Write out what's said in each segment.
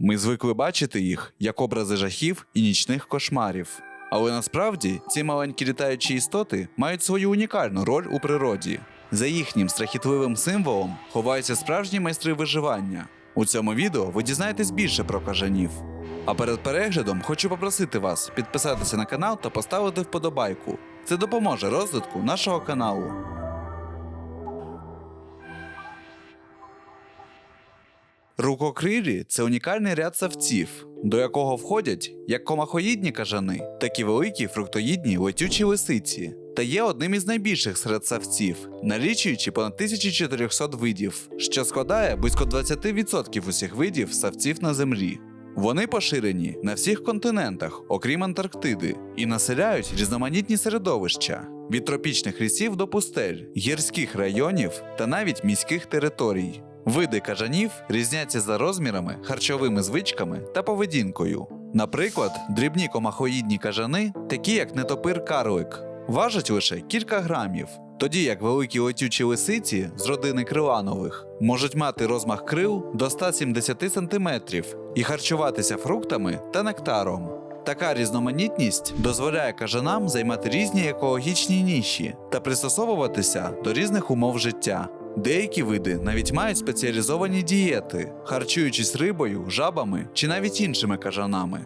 Ми звикли бачити їх як образи жахів і нічних кошмарів. Але насправді ці маленькі літаючі істоти мають свою унікальну роль у природі. За їхнім страхітливим символом ховаються справжні майстри виживання. У цьому відео ви дізнаєтесь більше про кажанів. А перед переглядом хочу попросити вас підписатися на канал та поставити вподобайку. Це допоможе розвитку нашого каналу. Рукокрилі це унікальний ряд савців, до якого входять як комахоїдні кажани, так і великі фруктоїдні летючі лисиці, та є одним із найбільших серед савців, налічуючи понад 1400 видів, що складає близько 20% усіх видів савців на землі. Вони поширені на всіх континентах, окрім Антарктиди, і населяють різноманітні середовища від тропічних лісів до пустель, гірських районів та навіть міських територій. Види кажанів різняться за розмірами, харчовими звичками та поведінкою. Наприклад, дрібні комахоїдні кажани, такі як нетопир карлик, важать лише кілька грамів, тоді як великі летючі лисиці з родини криланових можуть мати розмах крил до 170 см і харчуватися фруктами та нектаром. Така різноманітність дозволяє кажанам займати різні екологічні ніші та пристосовуватися до різних умов життя. Деякі види навіть мають спеціалізовані дієти, харчуючись рибою, жабами чи навіть іншими кажанами.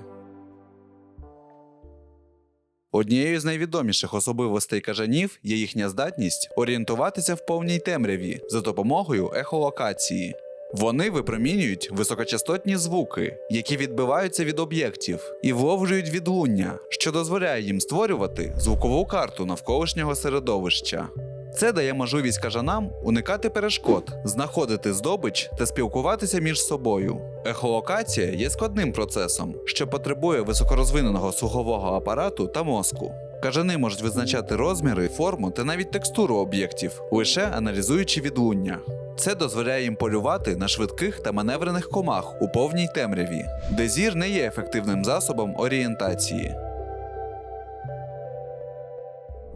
Однією з найвідоміших особливостей кажанів є їхня здатність орієнтуватися в повній темряві за допомогою ехолокації. Вони випромінюють високочастотні звуки, які відбиваються від об'єктів, і вловлюють відлуння, що дозволяє їм створювати звукову карту навколишнього середовища. Це дає можливість кажанам уникати перешкод, знаходити здобич та спілкуватися між собою. Ехолокація є складним процесом, що потребує високорозвиненого слухового апарату та мозку. Кажани можуть визначати розміри, форму та навіть текстуру об'єктів, лише аналізуючи відлуння. Це дозволяє їм полювати на швидких та маневрених комах у повній темряві, де зір не є ефективним засобом орієнтації.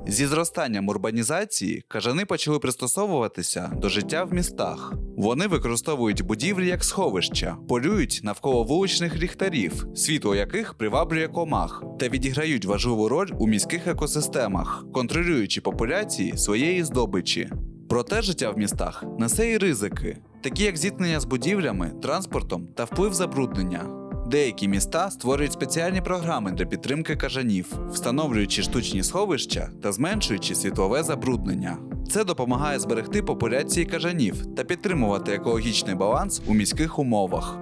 Зі зростанням урбанізації кажани почали пристосовуватися до життя в містах. Вони використовують будівлі як сховища, полюють навколо вуличних ліхтарів, світло яких приваблює комах, та відіграють важливу роль у міських екосистемах, контролюючи популяції своєї здобичі. Проте життя в містах несе і ризики, такі як зіткнення з будівлями, транспортом та вплив забруднення. Деякі міста створюють спеціальні програми для підтримки кажанів, встановлюючи штучні сховища та зменшуючи світлове забруднення. Це допомагає зберегти популяції кажанів та підтримувати екологічний баланс у міських умовах.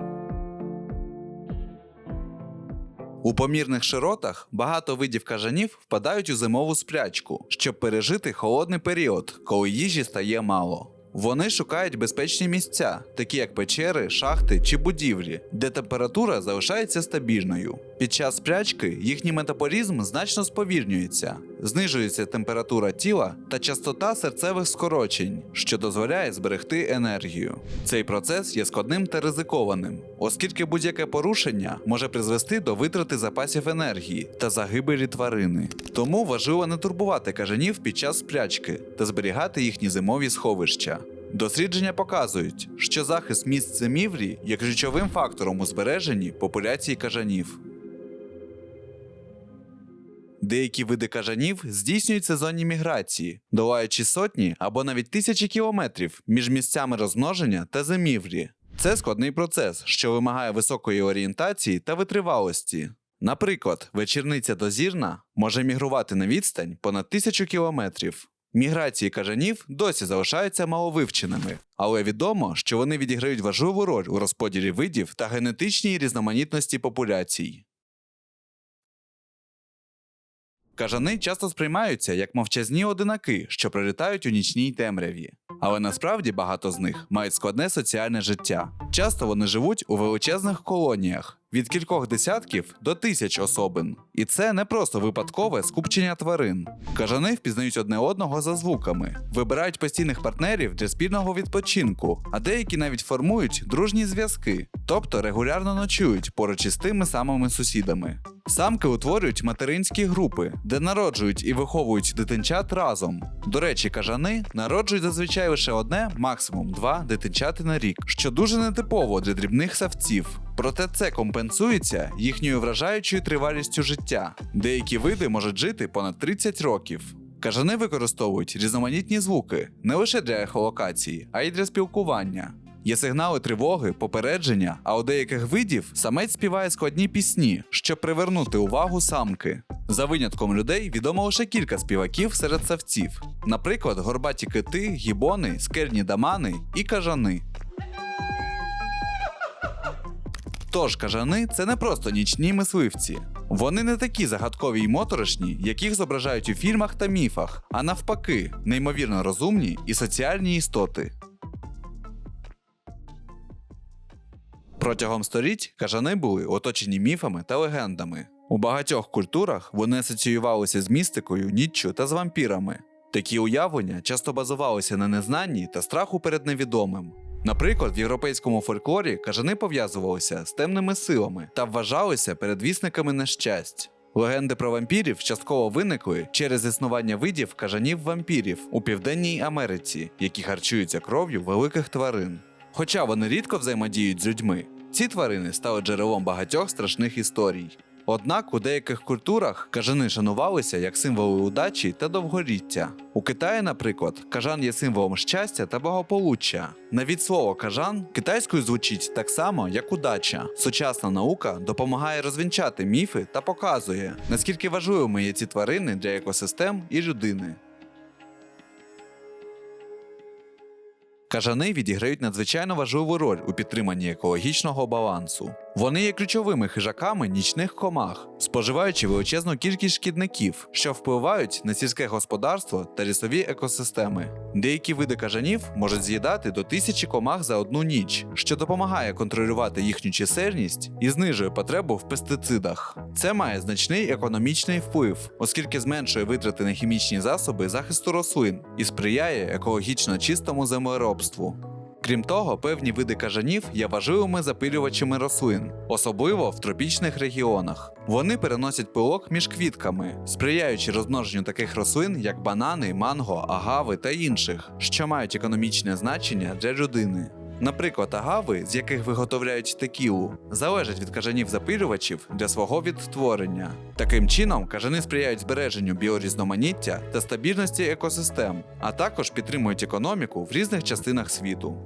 У помірних широтах багато видів кажанів впадають у зимову сплячку, щоб пережити холодний період, коли їжі стає мало. Вони шукають безпечні місця, такі як печери, шахти чи будівлі, де температура залишається стабільною. Під час спрячки їхній метаболізм значно сповільнюється, знижується температура тіла та частота серцевих скорочень, що дозволяє зберегти енергію. Цей процес є складним та ризикованим, оскільки будь-яке порушення може призвести до витрати запасів енергії та загибелі тварини. Тому важливо не турбувати кажанів під час сплячки та зберігати їхні зимові сховища. Дослідження показують, що захист місць зимівлі є ключовим фактором у збереженні популяції кажанів. Деякі види кажанів здійснюють сезонні міграції, долаючи сотні або навіть тисячі кілометрів між місцями розмноження та зимівлі. Це складний процес, що вимагає високої орієнтації та витривалості. Наприклад, вечірниця дозірна може мігрувати на відстань понад тисячу кілометрів. Міграції кажанів досі залишаються маловивченими, але відомо, що вони відіграють важливу роль у розподілі видів та генетичній різноманітності популяцій. Кажани часто сприймаються як мовчазні одинаки, що прилітають у нічній темряві. Але насправді багато з них мають складне соціальне життя. Часто вони живуть у величезних колоніях від кількох десятків до тисяч особин. І це не просто випадкове скупчення тварин. Кажани впізнають одне одного за звуками, вибирають постійних партнерів для спільного відпочинку, а деякі навіть формують дружні зв'язки, тобто регулярно ночують поруч із тими самими сусідами. Самки утворюють материнські групи, де народжують і виховують дитинчат разом. До речі, кажани народжують зазвичай лише одне, максимум два дитинчати на рік, що дуже нетипово для дрібних савців. Проте це компенсується їхньою вражаючою тривалістю життя. Деякі види можуть жити понад 30 років. Кажани використовують різноманітні звуки не лише для ехолокації, а й для спілкування. Є сигнали тривоги, попередження, а у деяких видів самець співає складні пісні, щоб привернути увагу самки. За винятком людей відомо лише кілька співаків серед савців, наприклад, горбаті кити, гібони, скельні дамани і кажани. Тож кажани це не просто нічні мисливці. Вони не такі загадкові й моторошні, яких зображають у фільмах та міфах, а навпаки, неймовірно розумні і соціальні істоти. Протягом століть кажани були оточені міфами та легендами. У багатьох культурах вони асоціювалися з містикою, ніччю та з вампірами. Такі уявлення часто базувалися на незнанні та страху перед невідомим. Наприклад, в європейському фольклорі кажани пов'язувалися з темними силами та вважалися передвісниками нещасть. Легенди про вампірів частково виникли через існування видів кажанів-вампірів у Південній Америці, які харчуються кров'ю великих тварин. Хоча вони рідко взаємодіють з людьми, ці тварини стали джерелом багатьох страшних історій. Однак у деяких культурах кажани шанувалися як символи удачі та довголіття. У Китаї, наприклад, кажан є символом щастя та благополуччя. Навіть слово кажан китайською звучить так само, як удача. Сучасна наука допомагає розвінчати міфи та показує, наскільки важливими є ці тварини для екосистем і людини. Кажани відіграють надзвичайно важливу роль у підтриманні екологічного балансу. Вони є ключовими хижаками нічних комах, споживаючи величезну кількість шкідників, що впливають на сільське господарство та лісові екосистеми. Деякі види кажанів можуть з'їдати до тисячі комах за одну ніч, що допомагає контролювати їхню чисельність і знижує потребу в пестицидах. Це має значний економічний вплив, оскільки зменшує витрати на хімічні засоби захисту рослин і сприяє екологічно чистому землеробству. Крім того, певні види кажанів є важливими запилювачами рослин, особливо в тропічних регіонах. Вони переносять пилок між квітками, сприяючи розмноженню таких рослин, як банани, манго, агави та інших, що мають економічне значення для людини. Наприклад, агави, з яких виготовляють текілу, залежать від кажанів запилювачів для свого відтворення. Таким чином, кажани сприяють збереженню біорізноманіття та стабільності екосистем, а також підтримують економіку в різних частинах світу.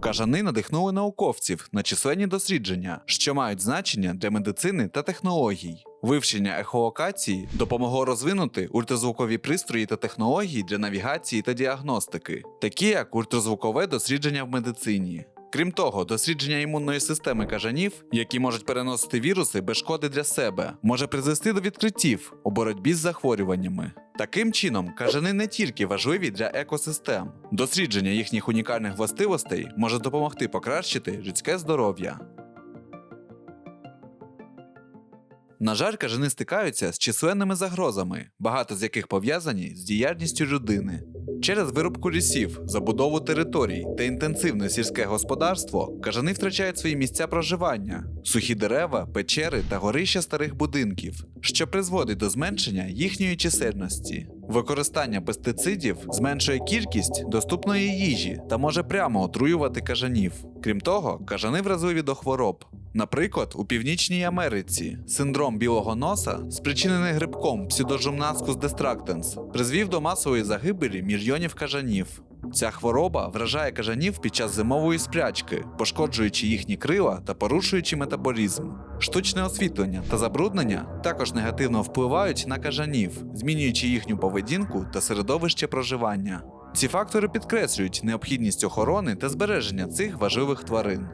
Кажани надихнули науковців на численні дослідження, що мають значення для медицини та технологій. Вивчення ехолокації допомогло розвинути ультразвукові пристрої та технології для навігації та діагностики, такі як ультразвукове дослідження в медицині. Крім того, дослідження імунної системи кажанів, які можуть переносити віруси без шкоди для себе, може призвести до відкриттів у боротьбі з захворюваннями. Таким чином, кажани не тільки важливі для екосистем, дослідження їхніх унікальних властивостей може допомогти покращити людське здоров'я. На жаль, кажани стикаються з численними загрозами, багато з яких пов'язані з діяльністю людини. Через вирубку лісів, забудову територій та інтенсивне сільське господарство кажани втрачають свої місця проживання, сухі дерева, печери та горища старих будинків, що призводить до зменшення їхньої чисельності. Використання пестицидів зменшує кількість доступної їжі та може прямо отруювати кажанів. Крім того, кажани вразливі до хвороб. Наприклад, у Північній Америці синдром білого носа, спричинений грибком псідожумнаскус дестрактенс призвів до масової загибелі мільйонів кажанів. Ця хвороба вражає кажанів під час зимової сплячки, пошкоджуючи їхні крила та порушуючи метаболізм. Штучне освітлення та забруднення також негативно впливають на кажанів, змінюючи їхню поведінку та середовище проживання. Ці фактори підкреслюють необхідність охорони та збереження цих важливих тварин.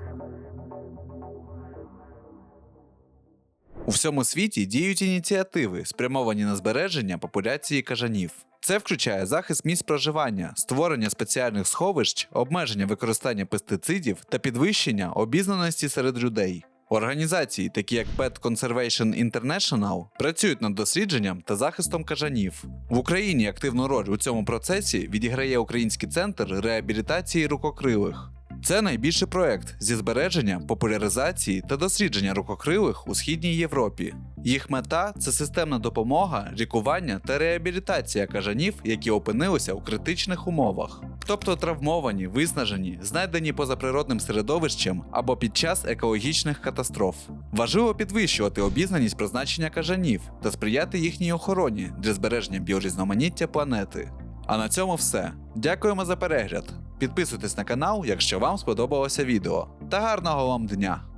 У всьому світі діють ініціативи, спрямовані на збереження популяції кажанів. Це включає захист місць проживання, створення спеціальних сховищ, обмеження використання пестицидів та підвищення обізнаності серед людей. Організації, такі як Pet Conservation International, працюють над дослідженням та захистом кажанів. В Україні активну роль у цьому процесі відіграє Український центр реабілітації рукокрилих. Це найбільший проект зі збереження, популяризації та дослідження рукокрилих у східній Європі. Їх мета це системна допомога, лікування та реабілітація кажанів, які опинилися у критичних умовах, тобто травмовані, виснажені, знайдені поза природним середовищем або під час екологічних катастроф. Важливо підвищувати обізнаність про значення кажанів та сприяти їхній охороні для збереження біорізноманіття планети. А на цьому все. Дякуємо за перегляд. Підписуйтесь на канал, якщо вам сподобалося відео. Та гарного вам дня!